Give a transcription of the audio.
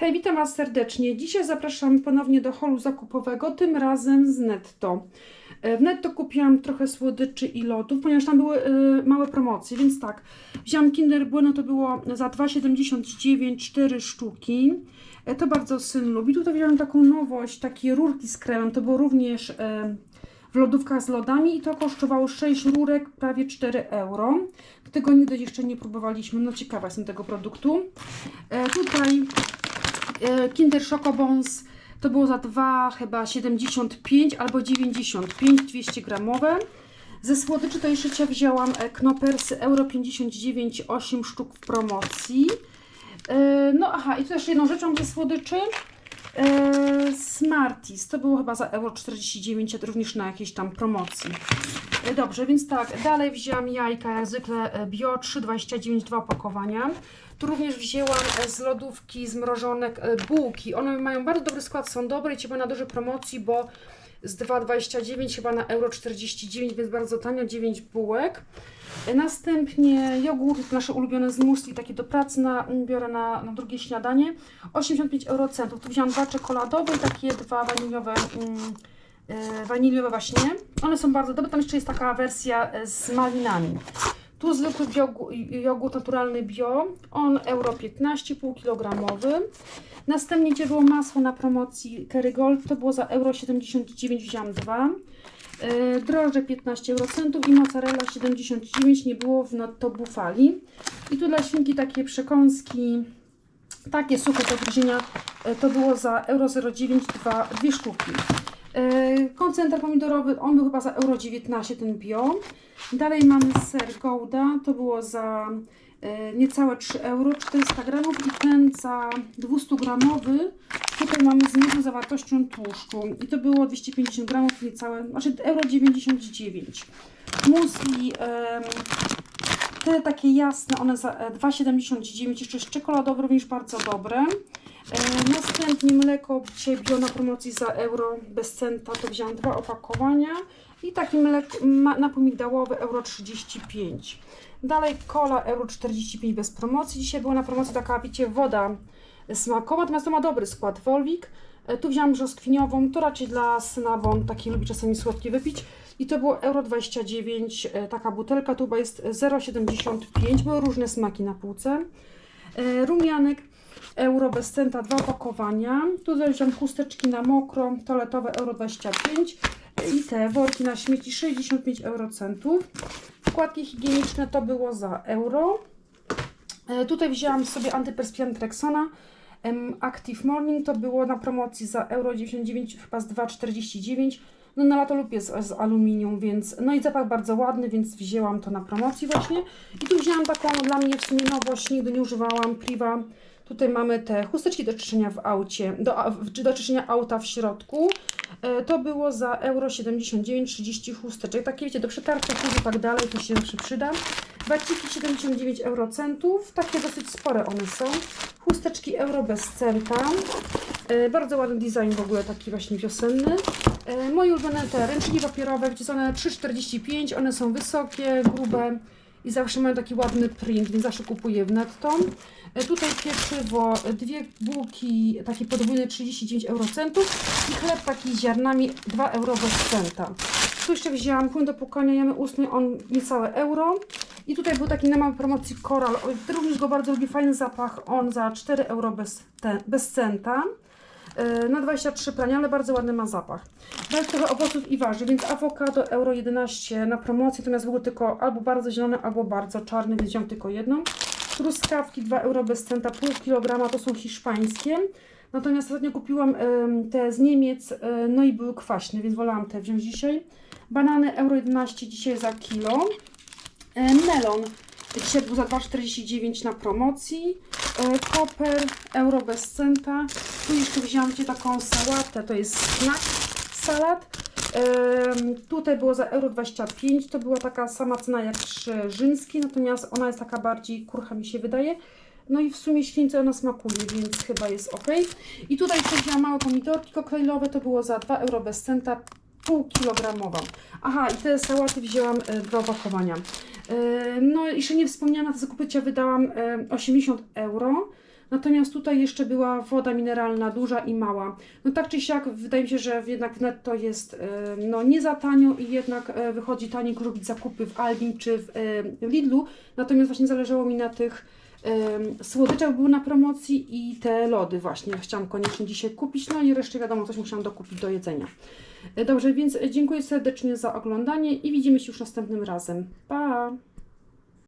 Hej, witam Was serdecznie. Dzisiaj zapraszam ponownie do holu zakupowego, tym razem z Netto. E, W Netto kupiłam trochę słodyczy i lodów, ponieważ tam były e, małe promocje, więc tak. Wziąłam Kinder Bueno, to było za 2,79 4 sztuki. E, To bardzo syn lubi. Tutaj wziąłem taką nowość, takie rurki z kremem. To było również w lodówkach z lodami i to kosztowało 6 rurek, prawie 4 euro. Tego nigdy jeszcze nie próbowaliśmy, no ciekawa jestem tego produktu. Tutaj e, Kinder Chocobons to było za 2 chyba 75 albo 95 200 gramowe. Ze słodyczy to jeszcze wzięłam e, Knopersy Euro 59 8 sztuk w promocji. E, No aha, i tu jeszcze jedną rzeczą ze słodyczy. Smarties, to było chyba za euro 49, a to również na jakiejś tam promocji. E, Dobrze, więc tak, dalej wzięłam jajka, jak zwykle e, bio 3,29, dwa opakowania. Tu również wzięłam e, z lodówki zmrożonek e, bułki. One mają bardzo dobry skład, są dobre i ciebie na dużej promocji, bo z 2,29 chyba na euro 49, więc bardzo tanio, 9 bułek. Następnie jogurt, nasze ulubione z muesli, takie do pracy na, biorę na, na drugie śniadanie. 85 eurocentów. Tu wziąłam dwa czekoladowe i takie dwa waniliowe, mm, waniliowe właśnie. One są bardzo dobre. Tam jeszcze jest taka wersja e, z malinami. Tu zwykły jogurt naturalny bio, on euro 15, pół kilogramowy. Następnie gdzie było masło na promocji Kerrygold, to było za euro 79, wziąłam dwa. Yy, drożdże 15 eurocentów i mozzarella 79, nie było w Netto Bufali. I tu dla świnki takie przekąski, takie suche do gryzienia, yy, to było za euro 0,9, dwa, dwie sztuki. Yy, Koncentrat pomidorowy, on był chyba za euro 19, ten bio. Dalej mamy ser Gouda, to było za e, niecałe 3 euro, 400 gramów i ten za 200 gramowy, tutaj mamy z niższą zawartością tłuszczu i to było 250 gramów, niecałe, znaczy euro 99. Musli, takie jasne, one za e, 2,79, jeszcze jest czekoladowe, również bardzo dobre. E, Następnie mleko dzisiaj bio na promocji za euro bez centa, to wziąłam dwa opakowania. I taki mleko, ma- napój migdałowy euro 35. Dalej cola euro 45 bez promocji. Dzisiaj była na promocji taka, wiecie, woda smakowa, natomiast to ma dobry skład. Wolwik. E, Tu wziąłam brzoskwiniową, to raczej dla syna, bo on taki lubi czasami słodkie wypić. I to było euro 29, e, taka butelka, tu chyba jest 0,75, były różne smaki na półce. E, Rumianek euro bez centa, dwa opakowania. Tutaj wziąłem chusteczki na mokro, toaletowe euro 25 i te worki na śmieci 65 eurocentów. Wkładki higieniczne to było za euro. Tutaj wzięłam sobie antyperspirant Rexona Active Morning, to było na promocji za euro 99, chyba z 2,49. No na lato lubię z, z aluminium, więc no i zapach bardzo ładny, więc wzięłam to na promocji właśnie. I tu wzięłam taką dla mnie w sumie nowość, nigdy nie używałam, Priva. Tutaj mamy te chusteczki do czyszczenia w aucie, do, czy do czyszczenia auta w środku. E, To było za euro 79, 30 chusteczek. Takie wiecie, do przetarcia i tak dalej, to się zawsze przyda. Waciki 79 eurocentów, takie dosyć spore one są. Chusteczki euro bez centa. E, Bardzo ładny design w ogóle, taki właśnie wiosenny. E, Moje ulubione te ręczniki papierowe, wiecie, są one 3,45, one są wysokie, grube i zawsze mają taki ładny print, więc zawsze kupuję w netto. E, Tutaj pieczywo, dwie bułki, takie podwójne 39 eurocentów i chleb taki z ziarnami 2 euro bez centa. Tu jeszcze wzięłam płyn do płukania jamy ustnej, on niecałe euro. I tutaj był taki na promocji koral, również go bardzo lubię, fajny zapach, on za 4 euro bez, te, bez centa. E, Na 23 prania, ale bardzo ładny ma zapach. Dalej trochę owoców i warzyw, więc awokado euro 11 na promocji, natomiast było tylko albo bardzo zielone, albo bardzo czarne, więc wziąłem tylko jedną. Truskawki 2 euro bez centa, pół kilograma, to są hiszpańskie. Natomiast ostatnio kupiłam te z Niemiec, e, no i były kwaśne, więc wolałam te wziąć dzisiaj. Banany euro 11 dzisiaj za kilo. E, Melon dzisiaj był za 2,49 na promocji. E, Koper euro bez centa. Tu jeszcze wziąłam Cię taką sałatę, to jest snack salad. Em, tutaj było za euro 25, to była taka sama cena jak przy rzymskiej, natomiast ona jest taka bardziej kurcha mi się wydaje. No i w sumie śwince ona smakuje, więc chyba jest ok. I tutaj jeszcze wzięłam małe pomidorki koktajlowe, to było za 2 euro bez centa, pół kilogramowa. Aha, i te sałaty wzięłam e, dwa opakowania. E, no i jeszcze nie wspomniana, te zakupycia wydałam e, 80 euro. Natomiast tutaj jeszcze była woda mineralna duża i mała. No tak czy siak, wydaje mi się, że jednak w netto jest e, no, nie za tanio i jednak wychodzi taniej robić zakupy w Albin czy w Lidlu. Natomiast właśnie zależało mi na tych em, słodyczach były na promocji i te lody właśnie chciałam koniecznie dzisiaj kupić, no i resztę wiadomo, coś musiałam dokupić do jedzenia. E, Dobrze, więc dziękuję serdecznie za oglądanie i widzimy się już następnym razem. Pa!